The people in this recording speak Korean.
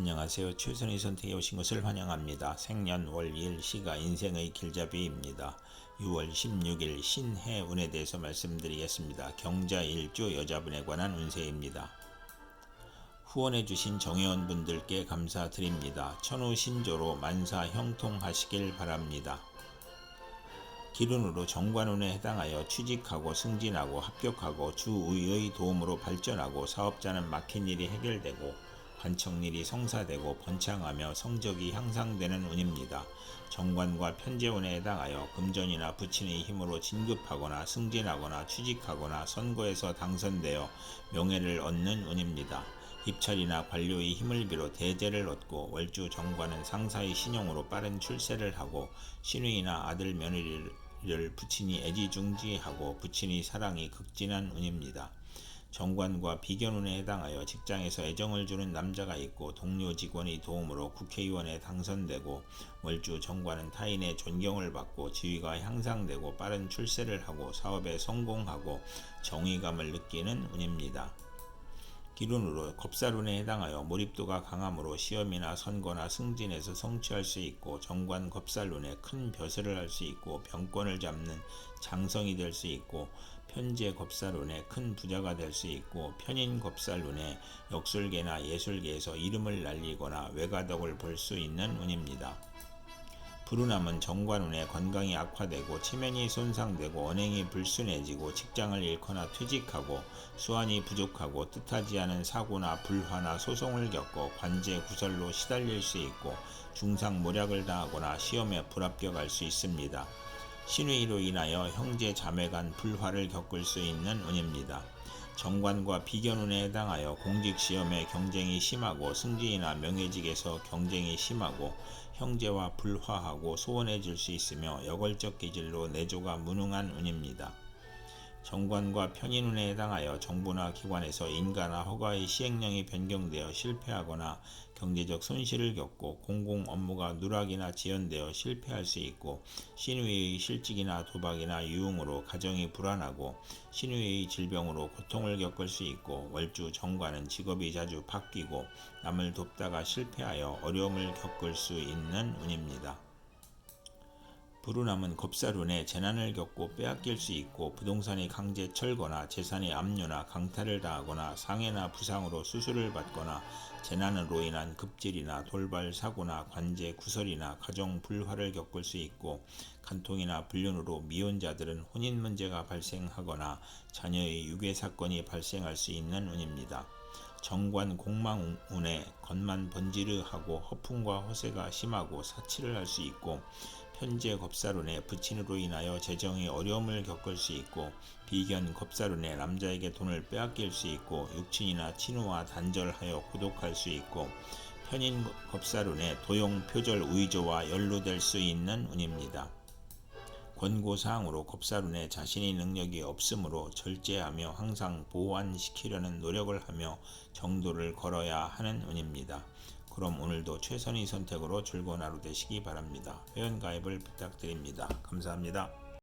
안녕하세요. 최선의 선택에 오신 것을 환영합니다. 생년월 일 시가 인생의 길잡이입니다. 6월 16일 신해 운에 대해서 말씀드리겠습니다. 경자 일조 여자분에 관한 운세입니다. 후원해 주신 정회원 분들께 감사드립니다. 천우 신조로 만사 형통하시길 바랍니다. 기run으로 정관운에 해당하여 취직하고 승진하고 합격하고 주의의 도움으로 발전하고 사업자는 막힌 일이 해결되고 관청일이 성사되고 번창하며 성적이 향상되는 운입니다. 정관과 편재운에 해당하여 금전이나 부친의 힘으로 진급하거나 승진하거나 취직하거나 선거에서 당선되어 명예를 얻는 운입니다. 입찰이나 관료의 힘을 비롯 대제를 얻고 월주 정관은 상사의 신용으로 빠른 출세를 하고 신우이나 아들 며느리를 부친이 애지중지하고 부친의 사랑이 극진한 운입니다. 정관과 비견운에 해당하여 직장에서 애정을 주는 남자가 있고 동료 직원의 도움으로 국회의원에 당선되고 월주 정관은 타인의 존경을 받고 지위가 향상되고 빠른 출세를 하고 사업에 성공하고 정의감을 느끼는 운입니다. 기run으로 겁살운에 해당하여 몰입도가 강하므로 시험이나 선거나 승진에서 성취할 수 있고 정관 겁살운에 큰 벼슬을 할 수 있고 병권을 잡는 장성이 될 수 있고 편제 겁살운에 큰 부자가 될 수 있고 편인 겁살운에 역술계나 예술계에서 이름을 날리거나 외가덕을 볼 수 있는 운입니다. 불운함은 정관운에 건강이 악화되고 체면이 손상되고 언행이 불순해지고 직장을 잃거나 퇴직하고 수완이 부족하고 뜻하지 않은 사고나 불화나 소송을 겪고 관제 구설로 시달릴 수 있고 중상 모략을 당하거나 시험에 불합격할 수 있습니다. 신의로 인하여 형제 자매 간 불화를 겪을 수 있는 운입니다. 정관과 비견운에 해당하여 공직 시험에 경쟁이 심하고 승진이나 명예직에서 경쟁이 심하고 형제와 불화하고 소원해질 수 있으며 여걸적 기질로 내조가 무능한 운입니다. 정관과 편인운에 해당하여 정부나 기관에서 인가나 허가의 시행령이 변경되어 실패하거나 경제적 손실을 겪고 공공 업무가 누락이나 지연되어 실패할 수 있고 신우의 실직이나 도박이나 유흥으로 가정이 불안하고 신우의 질병으로 고통을 겪을 수 있고 월주 정관은 직업이 자주 바뀌고 남을 돕다가 실패하여 어려움을 겪을 수 있는 운입니다. 불운함은 겁살운에 재난을 겪고 빼앗길 수 있고 부동산이 강제 철거나 재산이 압류나 강탈을 당하거나 상해나 부상으로 수술을 받거나 재난으로 인한 급질이나 돌발 사고나 관제 구설이나 가정 불화를 겪을 수 있고 간통이나 불륜으로 미혼자들은 혼인 문제가 발생하거나 자녀의 유괴 사건이 발생할 수 있는 운입니다. 정관 공망운에 겉만 번지르하고 허풍과 허세가 심하고 사치를 할 수 있고 현재 겁사론에 부친으로 인하여 재정의 어려움을 겪을 수 있고 비견 겁사론에 남자에게 돈을 빼앗길 수 있고 육친이나 친우와 단절하여 고독할 수 있고 편인 겁사론에 도용 표절 우의조와 연루될 수 있는 운입니다. 권고사항으로 겁사룬에 자신의 능력이 없으므로 절제하며 항상 보완시키려는 노력을 하며 정도를 걸어야 하는 운입니다. 그럼 오늘도 최선의 선택으로 즐거운 하루 되시기 바랍니다. 회원가입을 부탁드립니다. 감사합니다.